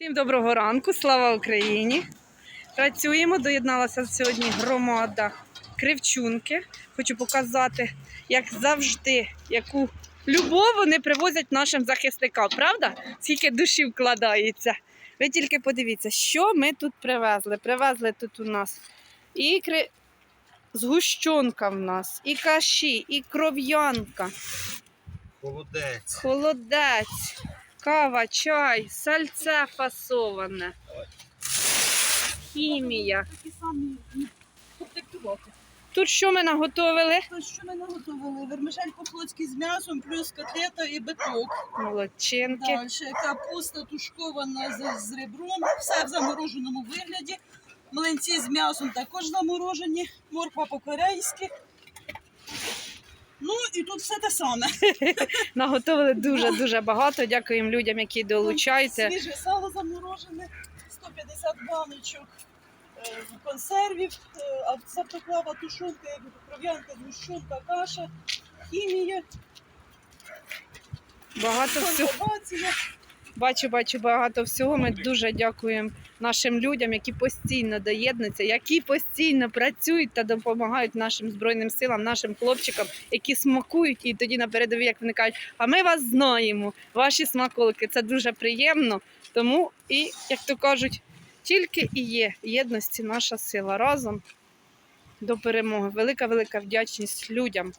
Всім доброго ранку, слава Україні! Працюємо, доєдналася сьогодні громада Кривчунки. Хочу показати, як завжди, яку любов вони привозять нашим захисникам. Правда? Скільки душі вкладається. Ви тільки подивіться, що ми тут привезли. Привезли тут у нас ікри, згущенка в нас, і каші, і кров'янка. Холодець. Холодець, кава, чай, сальце фасоване, хімія. Такі самі комплектувати. Тут що ми наготовили? То, що ми наготовили? Вермишель по-флотськи з м'ясом, плюс котлета і биток. Молодчинки. Далі капуста тушкована з, з ребром, все в замороженому вигляді. Млинці з м'ясом також заморожені, морква по-корейськи. Ну і тут все те саме. Наготовили дуже-дуже багато. Дякуємо людям, які долучаються. Свіже сало заморожене, 150 баночок е, консервів, е, автоклава тушонка, кров'янка, згущенка, каша, хімія, Багато всього. Бачу, бачу багато всього. Ми дуже дякуємо нашим людям, які постійно доєднуються, які постійно працюють та допомагають нашим збройним силам, нашим хлопчикам, які смакують і тоді на передовій, як вони кажуть, а ми вас знаємо, ваші смаколики. Це дуже приємно. Тому і, як то кажуть, тільки і є єдності наша сила разом до перемоги. Велика велика вдячність людям,